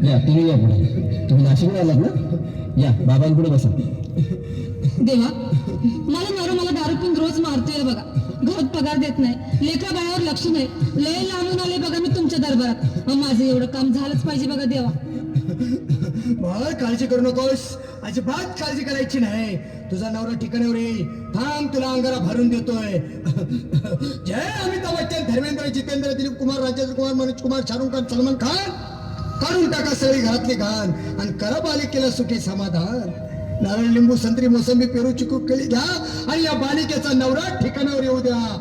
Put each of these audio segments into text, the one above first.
तुम्ही या पुढे. तुम्ही नाशिकला आलात ना? या बाबांपुढे बसा. देवा मला नवरा मला दारू पिऊन रोज मारतोय बघा. घरात पगार देत नाही लेखा बायावर लक्ष नाही. लय लांबून आले बघा मी तुमच्या दरबारात. माझं एवढं काम झालंच पाहिजे बघा देवा. बाळ काळजी करू नकोस. अजिबात काळजी करायची नाही. तुझा नवरा ठिकाणावर येईल थांब तुला अंगारा भरून देतोय. जय अमिताभ बच्चन धर्मेंद्र जितेंद्र दिलीप कुमार राजेंद्र कुमार मनोज कुमार शाहरुख खान सलमान खान. काढून टाका सगळी घरातली घाण. आणि करा बालिकेला सुखी समाधान. नारळ लिंबू संत्री मोसंबी पेरू चिकू केळी घ्या. आणि या बालिकेचा नवरा ठिकाणावर येऊ द्या.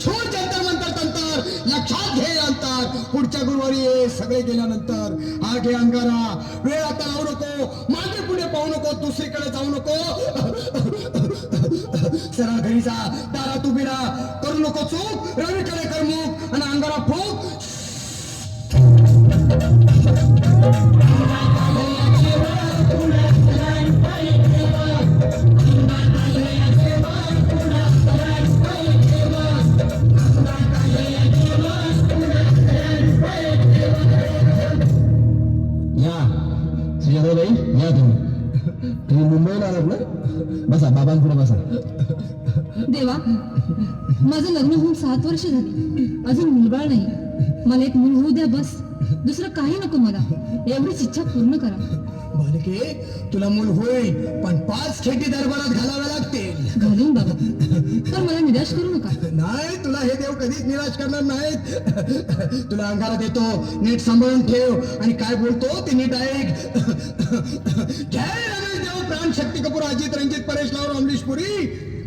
छोड जंतर मंतर तंतर लक्षात घे अंतर. पुढच्या गुरुवारी ये सगळे गेल्यानंतर. आगे अंगारा. वेळ आता लावू नको. मागे पुढे पाहू नको. दुसरीकडे जाऊ नको. सरळ घरी जा. दारात उभी राहा. करू नको चूक. रवीकडे कर मुख बसा बाबांपुढे बसा. देवा माझं लग्न होऊन सात वर्ष झाली. अजून मुलबाळ नाही. मला एक मूल होऊ द्या बस. दुसरं काही नको मला. एवढीच इच्छा पूर्ण करा. बालिके तुला मूल होईल पण पाच खेटी दरबारात घालाव्या लागतील. घालून बाबा तर मला निराश करू नका. नाही तुला हे देव कधीच निराश करणार नाहीत. तुला अंगारा देतो नीट सांभाळून ठेव. आणि काय बोलतो ते नीट ऐक. जय रमेश देव प्राण शक्ती कपूर अजित रंजित परेश लावर अमरीश पुरी.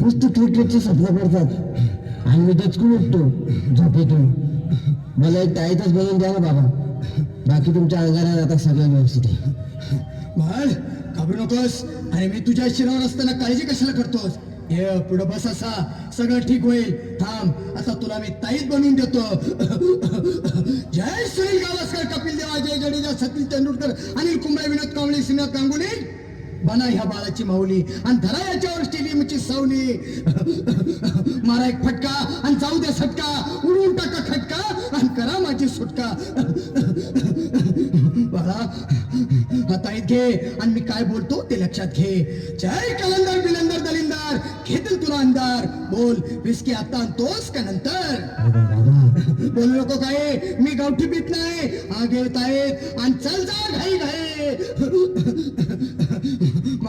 नुसतं क्रिकेटची स्वप्न पडतात. आणि मी दचकून उठतो झोपेतून. मला एक टाईतच बनवून द्या ना बाबा. बाकी तुमच्या अंगाला आता सगळं व्यवस्थित आहे. बाळ घाबरू नकोस. आणि मी तुझ्या शिरावर असताना काळजी कशाला करतोस? ये पुढं बस असा. सगळं ठीक होईल. थांब. आता तुला मी ताईत बनवून देतो. जय सुनील गावस्कर कपिल देवा जय जडेजा सतीश तेंडुलकर अनिल कुंबळे विनोद कांबळे श्रीनाथ गांगुली बना ह्या बाळाची माऊली. आणि धरा याच्यावर स्टेडियमची सावली. मारा एक फटका आणि जाऊ द्या सटका. उडवून टाका खटका आणि करा माझी सुटका. बाळा आता घे. आणि मी काय बोलतो ते लक्षात घे. जय कलंदर बिलंदर दलिंदर. घेतील तुला अंधार. बोल विस्की आता आणतोस का नंतर? बोलू नको काय. मी गावठी पीत नाही. हा घेत आहेत. आणि चल जा घाई घाई.